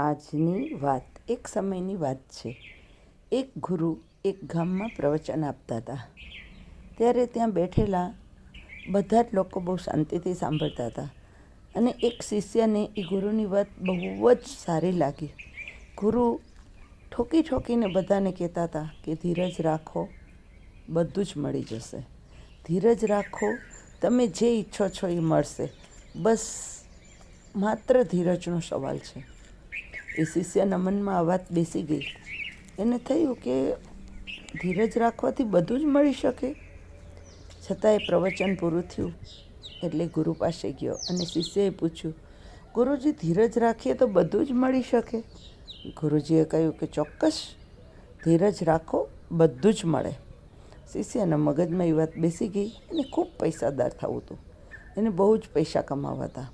આજની વાત, એક સમયની વાત છે. એક ગુરુ એક ગામમાં પ્રવચન આપતા હતા. ત્યારે ત્યાં બેઠેલા બધા જ લોકો બહુ શાંતિથી સાંભળતા હતા અને એક શિષ્યને એ ગુરુની વાત બહુ જ સારી લાગી. ગુરુ ઠોકી ઠોકીને બધાને કહેતા હતા કે, ધીરજ રાખો, બધું જ મળી જશે. ધીરજ રાખો, તમે જે ઈચ્છો છો એ મળશે. બસ, માત્ર ધીરજનો સવાલ છે. એ શિષ્યના મનમાં આ વાત બેસી ગઈ. એને થયું કે ધીરજ રાખવાથી બધું જ મળી શકે. છતાં એ પ્રવચન પૂરું થયું એટલે ગુરુ પાસે ગયો અને શિષ્યએ પૂછ્યું, ગુરુજી, ધીરજ રાખીએ તો બધું જ મળી શકે? ગુરુજીએ કહ્યું કે, ચોક્કસ, ધીરજ રાખો, બધું જ મળે. શિષ્યના મગજમાં એ વાત બેસી ગઈ. એને ખૂબ પૈસાદાર થવું હતું. એને બહુ જ પૈસા કમાવા હતા.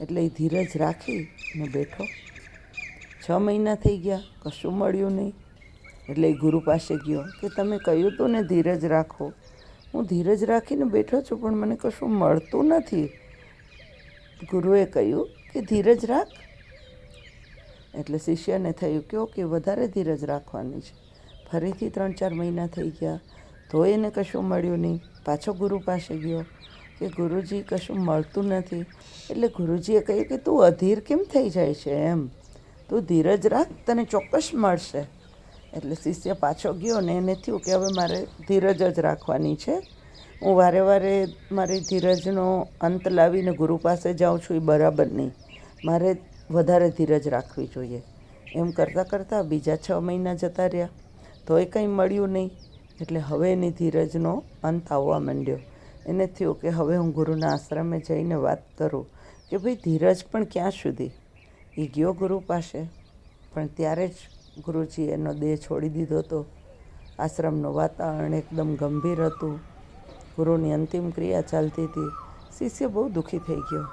એટલે એ ધીરજ રાખી ને બેઠો. છ મહિના થઈ ગયા, કશું મળ્યું નહીં. એટલે ગુરુ પાસે ગયો કે તમે કહ્યું તો ને ધીરજ રાખો. હું ધીરજ રાખીને બેઠો છું, પણ મને કશું મળતું નથી. ગુરુએ કહ્યું કે ધીરજ રાખ. એટલે શિષ્યને થયું કે ઓકે, વધારે ધીરજ રાખવાની છે. ફરીથી ત્રણ ચાર મહિના થઈ ગયા, તો એને કશું મળ્યું નહીં. પાછો ગુરુ પાસે ગયો કે ગુરુજી કશું મળતું નથી. એટલે ગુરુજીએ કહ્યું કે તું અધીર કેમ થઈ જાય છે એમ? તું ધીરજ રાખ, તને ચોક્કસ મળશે. એટલે શિષ્ય પાછો ગયો ને એને થયું કે હવે મારે ધીરજ જ રાખવાની છે. હું વારે વારે મારી ધીરજનો અંત લાવીને ગુરુ પાસે જાઉં છું એ બરાબર નહીં. મારે વધારે ધીરજ રાખવી જોઈએ. એમ કરતાં કરતાં બીજા છ મહિના જતા રહ્યા. તોય કંઈ મળ્યું નહીં. એટલે હવે એની ધીરજનો અંત આવવા માંડ્યો. એને થયું કે હવે હું ગુરુના આશ્રમે જઈને વાત કરું કે ભાઈ ધીરજ પણ ક્યાં સુધી? એ ગયો ગુરુ પાસે. પણ ત્યારે જ ગુરુજી એનો દેહ છોડી દીધો હતો. આશ્રમનું વાતાવરણ એકદમ ગંભીર હતું. ગુરુની અંતિમ ક્રિયા ચાલતી હતી. શિષ્ય બહુ દુઃખી થઈ ગયો.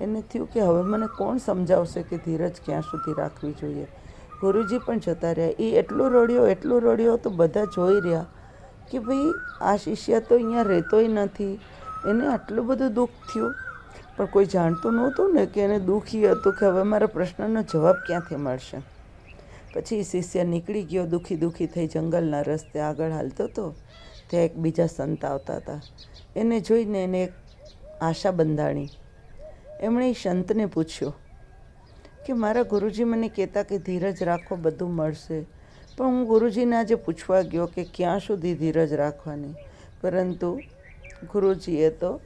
એને થયું કે હવે મને કોણ સમજાવશે કે ધીરજ ક્યાં સુધી રાખવી જોઈએ? ગુરુજી પણ જતા રહ્યા. એ એટલું રડ્યો એટલું રડ્યો તો બધા જોઈ રહ્યા કે ભાઈ આ શિષ્ય તો અહીંયા રહેતોય નથી. એને આટલું બધું દુઃખ થયું પણ કોઈ જાણતું નહોતું ને કે એને દુઃખી હતું કે હવે મારા પ્રશ્નનો જવાબ ક્યાંથી મળશે? પછી શિષ્ય નીકળી ગયો, દુઃખી દુઃખી થઈ જંગલના રસ્તે આગળ હાલતો હતો ત્યાં એક બીજા સંત આવતા હતા. એને જોઈને એને એક આશા બંધાણી. એમણે એ સંતને પૂછ્યું કે મારા ગુરુજી મને કહેતા કે ધીરજ રાખો, બધું મળશે. પણ હું ગુરુજીને આજે પૂછવા ગયો કે ક્યાં સુધી ધીરજ રાખવાની? પરંતુ ગુરુજીએ તો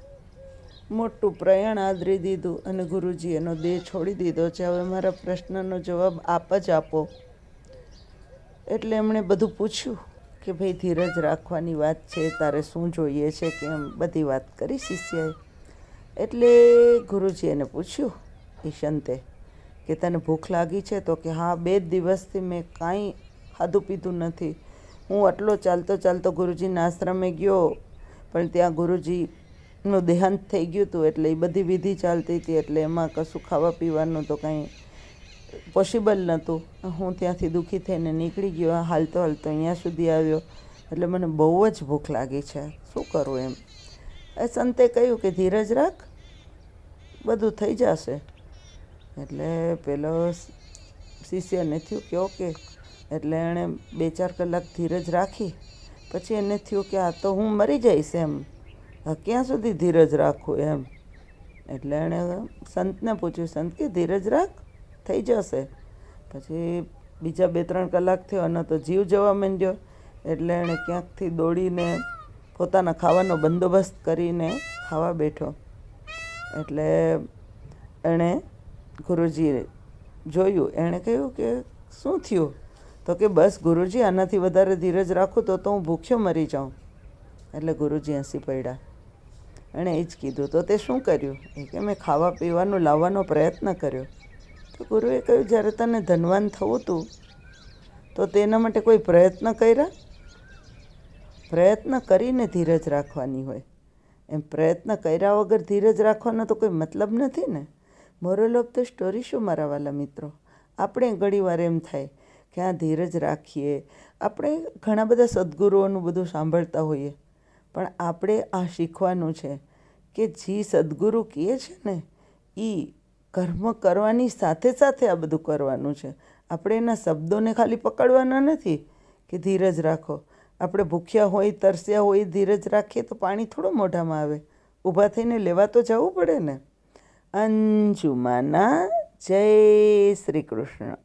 મોટું પ્રયાણ આદરી દીધું અને ગુરુજી એનો દેહ છોડી દીધો છે. હવે મારા પ્રશ્નનો જવાબ આપ જ આપો. એટલે એમણે બધું પૂછ્યું કે ભાઈ ધીરજ રાખવાની વાત છે, તારે શું જોઈએ છે કે એમ બધી વાત કરી શિષ્યએ. એટલે ગુરુજી એને પૂછ્યું ઈશંતે કે તને ભૂખ લાગી છે તો કે હા, બે દિવસથી મેં કાંઈ ખાધું પીધું નથી. હું આટલો ચાલતો ચાલતો ગુરુજીના આશ્રમે ગયો, પણ ત્યાં ગુરુજીનું દેહાંત થઈ ગયું હતું એટલે એ બધી વિધિ ચાલતી હતી એટલે એમાં કશું ખાવા પીવાનું તો કંઈ પોસિબલ નહોતું. હું ત્યાંથી દુઃખી થઈને નીકળી ગયો. હાલતો હાલતો અહીંયા સુધી આવ્યો. એટલે મને બહુ જ ભૂખ લાગી છે. શું કરું એમ? એ સંતે કહ્યું કે, ધીરજ રાખ, બધું થઈ જશે. એટલે પેલો શિષ્યને થયું કે, ઓકે. એટલે એણે બે ચાર કલાક ધીરજ રાખી. પછી એને થયું કે, આ તો હું મરી જઈશ એમ. ક્યાં સુધી ધીરજ રાખું એમ? એટલે એણે સંતને પૂછ્યું, સંત કે ધીરજ રાખ, થઈ જશે. પછી બીજા બે ત્રણ કલાક થયો, અને તો જીવ જવા માંડ્યો. એટલે એણે ક્યાંકથી દોડીને પોતાના ખાવાનો બંદોબસ્ત કરીને ખાવા બેઠો. એટલે એણે ગુરુજીએ જોયું, એણે કહ્યું કે શું થયું? તો કે બસ ગુરુજી, આનાથી વધારે ધીરજ રાખું તો તો હું ભૂખ્યો મરી જાઉં. એટલે ગુરુજી હસી પડ્યા. એણે એ જ કીધું. તો તે શું કર્યું? એ કે મેં ખાવા પીવાનું લાવવાનો પ્રયત્ન કર્યો. તો ગુરુએ કહ્યું, જ્યારે તને ધનવાન થવું હતું તો તેના માટે કોઈ પ્રયત્ન કર્યા? પ્રયત્ન કરીને ધીરજ રાખવાની હોય. એમ પ્રયત્ન કર્યા વગર ધીરજ રાખવાનો તો કોઈ મતલબ નથી ને? મોરલ ઓફ ધ સ્ટોરી શું મારા વાલા મિત્રો? આપણે ઘણીવાર એમ થાય કે આ ધીરજ રાખીએ. આપણે ઘણા બધા સદગુરુઓનું બધું સાંભળતા હોઈએ. પણ આપણે આ શીખવાનું છે કે જે સદગુરુ કહે છે ને એ કર્મ કરવાની સાથે સાથે આ બધું કરવાનું છે. આપણે એના શબ્દોને ખાલી પકડવાના નથી કે ધીરજ રાખો. આપણે ભૂખ્યા હોય, તરસ્યા હોય, ધીરજ રાખીએ તો પાણી થોડું મોઢામાં આવે. ઊભા થઈને લેવા તો જવું પડે ને. અંજુમાના જય શ્રી કૃષ્ણ.